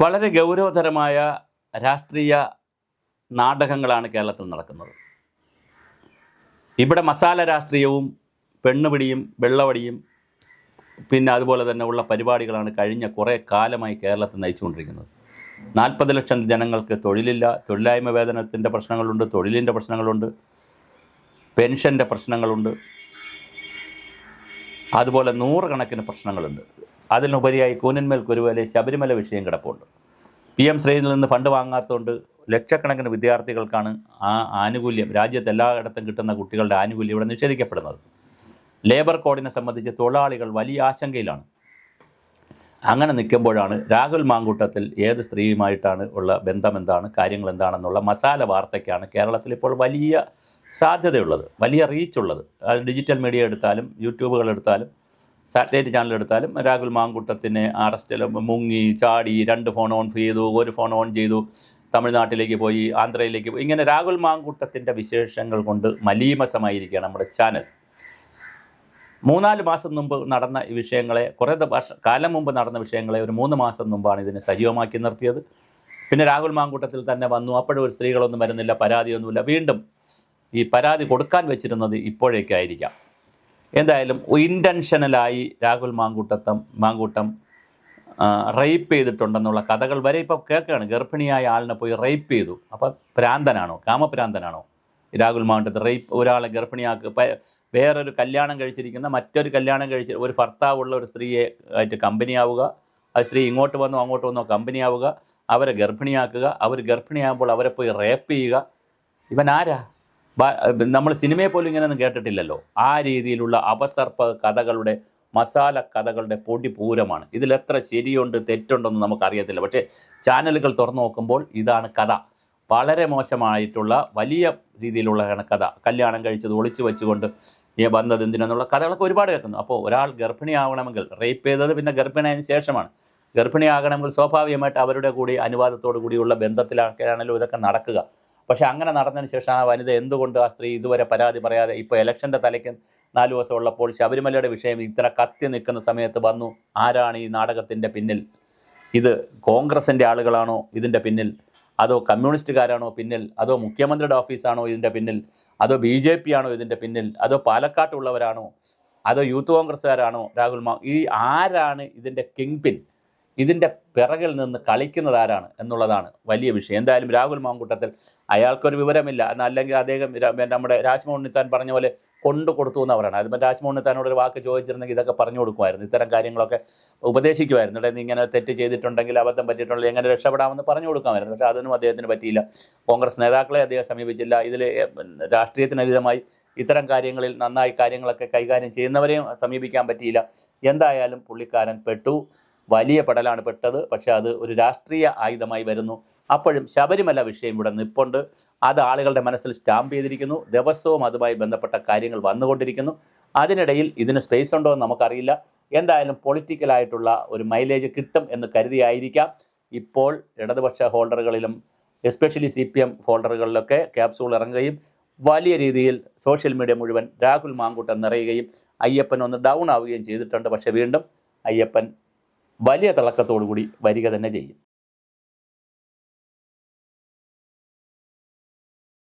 വളരെ ഗൗരവതരമായ രാഷ്ട്രീയ നാടകങ്ങളാണ് കേരളത്തിൽ നടക്കുന്നത്. ഇവിടെ മസാല രാഷ്ട്രീയവും പെണ്ണുപിടിയും വെള്ളവടിയും പിന്നെ അതുപോലെ തന്നെ ഉള്ള പരിപാടികളാണ് കഴിഞ്ഞ കുറേ കാലമായി കേരളത്തിൽ നയിച്ചുകൊണ്ടിരിക്കുന്നത്. നാൽപ്പത് ലക്ഷം ജനങ്ങൾക്ക് തൊഴിലില്ല തൊഴിലായ്മ വേതനത്തിന്റെ പ്രശ്നങ്ങളുണ്ട് തൊഴിലിന്റെ പ്രശ്നങ്ങളുണ്ട് പെൻഷന്റെ പ്രശ്നങ്ങളുണ്ട് അതുപോലെ നൂറുകണക്കിന് പ്രശ്നങ്ങളുണ്ട്. അതിനുപരിയായി കൂനന്മേൽ കുരുവലെ ശബരിമല വിഷയം കിടപ്പുണ്ട്. പി എം ശ്രീയിൽ നിന്ന് ഫണ്ട് വാങ്ങാത്തതുകൊണ്ട് ലക്ഷക്കണക്കിന് വിദ്യാർത്ഥികൾക്കാണ് ആ ആനുകൂല്യം രാജ്യത്ത് എല്ലായിടത്തും കിട്ടുന്ന കുട്ടികളുടെ ആനുകൂല്യം ഇവിടെ നിഷേധിക്കപ്പെടുന്നത്. ലേബർ കോഡിനെ സംബന്ധിച്ച് തൊഴിലാളികൾ വലിയ ആശങ്കയിലാണ്. അങ്ങനെ നിൽക്കുമ്പോഴാണ് രാഹുൽ മാങ്കൂട്ടത്തിൽ ഏത് സ്ത്രീയുമായിട്ടാണ് ഉള്ള ബന്ധം എന്താണ് കാര്യങ്ങൾ എന്താണെന്നുള്ള മസാല വാർത്തയ്ക്കാണ് കേരളത്തിൽ ഇപ്പോൾ വലിയ സാധ്യതയുള്ളത് വലിയ റീച്ചുള്ളത് അത് ഡിജിറ്റൽ മീഡിയ എടുത്താലും യൂട്യൂബുകൾ എടുത്താലും സാറ്റലൈറ്റ് ചാനൽ എടുത്താലും രാഹുൽ മാങ്കൂട്ടത്തിനെ അറസ്റ്റിൽ മുങ്ങി ചാടി രണ്ട് ഫോൺ ഓൺ ചെയ്തു ഒരു ഫോൺ ഓൺ ചെയ്തു തമിഴ്നാട്ടിലേക്ക് പോയി ആന്ധ്രയിലേക്ക് പോയി. ഇങ്ങനെ രാഹുൽ മാങ്കുട്ടത്തിന്റെ വിശേഷങ്ങൾ കൊണ്ട് മലീമസമായിരിക്കുകയാണ് നമ്മുടെ ചാനൽ മൂന്നാൽ മാസം മുമ്പ് നടന്ന വിഷയങ്ങളെ കുറേ വർഷ കാലം മുമ്പ് നടന്ന വിഷയങ്ങളെ ഒരു മൂന്ന് മാസം മുമ്പാണ് ഇതിനെ സജീവമാക്കി നിർത്തിയത്. പിന്നെ രാഹുൽ മാങ്കൂട്ടത്തിൽ തന്നെ വന്നു. അപ്പോഴും സ്ത്രീകളൊന്നും വരുന്നില്ല പരാതിയൊന്നുമില്ല. വീണ്ടും ഈ പരാതി കൊടുക്കാൻ വെച്ചിരുന്നത് ഇപ്പോഴേക്കായിരിക്കാം. എന്തായാലും ഇന്റൻഷനലായി രാഹുൽ മാങ്കൂട്ടത്തം മാങ്കൂട്ടം റേപ്പ് ചെയ്തിട്ടുണ്ടെന്നുള്ള കഥകൾ വരെ ഇപ്പോൾ കേൾക്കുകയാണ്. ഗർഭിണിയായ ആളിനെ പോയി റേപ്പ് ചെയ്തു. അപ്പം ഭ്രാന്തനാണോ കാമഭ്രാന്തനാണോ രാഹുൽ മാങ്കൂട്ടത്ത് റേപ്പ് ഒരാളെ ഗർഭിണിയാക്ക വേറൊരു കല്യാണം കഴിച്ചിരിക്കുന്ന മറ്റൊരു കല്യാണം കഴിച്ച ഒരു ഭർത്താവുള്ള ഒരു സ്ത്രീയെ ആയിട്ട് കമ്പനിയാവുക ആ സ്ത്രീ ഇങ്ങോട്ട് വന്നോ അങ്ങോട്ട് വന്നോ കമ്പനിയാവുക അവരെ ഗർഭിണിയാക്കുക. അവർ ഗർഭിണിയാകുമ്പോൾ അവരെ പോയി റേപ്പ് ചെയ്യുക. ഇവൻ ആരാ? നമ്മൾ സിനിമയെ പോലും ഇങ്ങനെയൊന്നും കേട്ടിട്ടില്ലല്ലോ. ആ രീതിയിലുള്ള അപസർപ്പ കഥകളുടെ മസാല കഥകളുടെ പൊടി പൂരമാണ്. ഇതിലെത്ര ശരിയുണ്ട് തെറ്റുണ്ടെന്ന് നമുക്കറിയത്തില്ല. പക്ഷേ ചാനലുകൾ തുറന്നു നോക്കുമ്പോൾ ഇതാണ് കഥ. വളരെ മോശമായിട്ടുള്ള വലിയ രീതിയിലുള്ള കഥ. കല്യാണം കഴിച്ചത് ഒളിച്ചു വെച്ചുകൊണ്ട് വന്നത് എന്തിനെന്നുള്ള കഥകളൊക്കെ ഒരുപാട് കേൾക്കുന്നു. അപ്പോൾ ഒരാൾ ഗർഭിണിയാവണമെങ്കിൽ റേപ്പ് ചെയ്തത് പിന്നെ ഗർഭിണിയായതിനു ശേഷമാണ്. ഗർഭിണിയാകണമെങ്കിൽ സ്വാഭാവികമായിട്ട് അവരുടെ കൂടി അനുവാദത്തോടു കൂടിയുള്ള ബന്ധത്തിലൊക്കെയാണല്ലോ ഇതൊക്കെ നടക്കുക. പക്ഷേ അങ്ങനെ നടന്നതിന് ശേഷം ആ വനിത എന്തുകൊണ്ട് ആ സ്ത്രീ ഇതുവരെ പരാതി പറയാതെ ഇപ്പോൾ ഇലക്ഷന്റെ തലയ്ക്ക് നാല് ദിവസം ഉള്ളപ്പോൾ ശബരിമലയുടെ വിഷയം ഇത്ര കത്തി നിൽക്കുന്ന സമയത്ത് വന്നു. ആരാണ് ഈ നാടകത്തിന്റെ പിന്നിൽ? ഇത് കോൺഗ്രസിന്റെ ആളുകളാണോ ഇതിന്റെ പിന്നിൽ? അതോ കമ്മ്യൂണിസ്റ്റുകാരാണോ പിന്നിൽ? അതോ മുഖ്യമന്ത്രിയുടെ ഓഫീസാണോ ഇതിന്റെ പിന്നിൽ? അതോ ബി ജെ പി ആണോ ഇതിന്റെ പിന്നിൽ? അതോ പാലക്കാട്ടുള്ളവരാണോ? അതോ യൂത്ത് കോൺഗ്രസ്സുകാരാണോ? രാഹുൽ മാ ഈ ആരാണ് ഇതിന്റെ കിങ് പിൻ ഇതിന്റെ പിറകിൽ നിന്ന് കളിക്കുന്നത് ആരാണ് എന്നുള്ളതാണ് വലിയ വിഷയം. എന്തായാലും രാഹുൽ മാങ്കൂട്ടത്തിൽ അയാൾക്കൊരു വിവരമില്ല. എന്നാൽ അല്ലെങ്കിൽ അദ്ദേഹം നമ്മുടെ രാജ്മോഹൻ ഉണ്ണിത്താൻ പറഞ്ഞ പോലെ കൊണ്ടു കൊടുത്തു എന്ന് പറയണം രാജ്മോഹൻ ഉണ്ണിത്താനോട് ഒരു വാക്ക് ചോദിച്ചിരുന്നെങ്കിൽ ഇതൊക്കെ പറഞ്ഞു കൊടുക്കുമായിരുന്നു. ഇത്തരം കാര്യങ്ങളൊക്കെ ഉപദേശിക്കുമായിരുന്നു. ഇവിടെ ഇങ്ങനെ തെറ്റ് ചെയ്തിട്ടുണ്ടെങ്കിൽ അബദ്ധം പറ്റിയിട്ടുണ്ടെങ്കിൽ എങ്ങനെ രക്ഷപ്പെടാമെന്ന് പറഞ്ഞു കൊടുക്കാമായിരുന്നു. പക്ഷേ അതൊന്നും അദ്ദേഹത്തിന് പറ്റിയില്ല. കോൺഗ്രസ് നേതാക്കളെ അദ്ദേഹം സമീപിച്ചില്ല. ഇതിൽ രാഷ്ട്രീയത്തിനതീതമായി ഇത്തരം കാര്യങ്ങളിൽ നന്നായി കാര്യങ്ങളൊക്കെ കൈകാര്യം ചെയ്യുന്നവരെയും സമീപിക്കാൻ പറ്റിയില്ല. എന്തായാലും പുള്ളിക്കാരൻ പെട്ടു. വലിയ പടലാണ് പെട്ടത്. പക്ഷേ അത് ഒരു രാഷ്ട്രീയ ആയുധമായി വരുന്നു. അപ്പോഴും ശബരിമല വിഷയം ഇവിടെ നിപ്പുണ്ട്. അത് ആളുകളുടെ മനസ്സിൽ സ്റ്റാമ്പ് ചെയ്തിരിക്കുന്നു. ദിവസവും അതുമായി ബന്ധപ്പെട്ട കാര്യങ്ങൾ വന്നുകൊണ്ടിരിക്കുന്നു. അതിനിടയിൽ ഇതിന് സ്പേസ് ഉണ്ടോ എന്ന് നമുക്കറിയില്ല. എന്തായാലും പൊളിറ്റിക്കലായിട്ടുള്ള ഒരു മൈലേജ് കിട്ടും എന്ന് കരുതിയായിരിക്കാം. ഇപ്പോൾ ഇടതുപക്ഷ ഹോൾഡറുകളിലും എസ്പെഷ്യലി സി പി എം ഹോൾഡറുകളിലൊക്കെ ക്യാപ്സൂൾ ഇറങ്ങുകയും വലിയ രീതിയിൽ സോഷ്യൽ മീഡിയ മുഴുവൻ രാഹുൽ മാങ്കൂട്ടം നിറയുകയും അയ്യപ്പൻ ഒന്ന് ഡൗൺ ആവുകയും ചെയ്തിട്ടുണ്ട്. പക്ഷേ വീണ്ടും അയ്യപ്പൻ വലിയ തിളക്കത്തോടു കൂടി വരിക തന്നെ ചെയ്യും.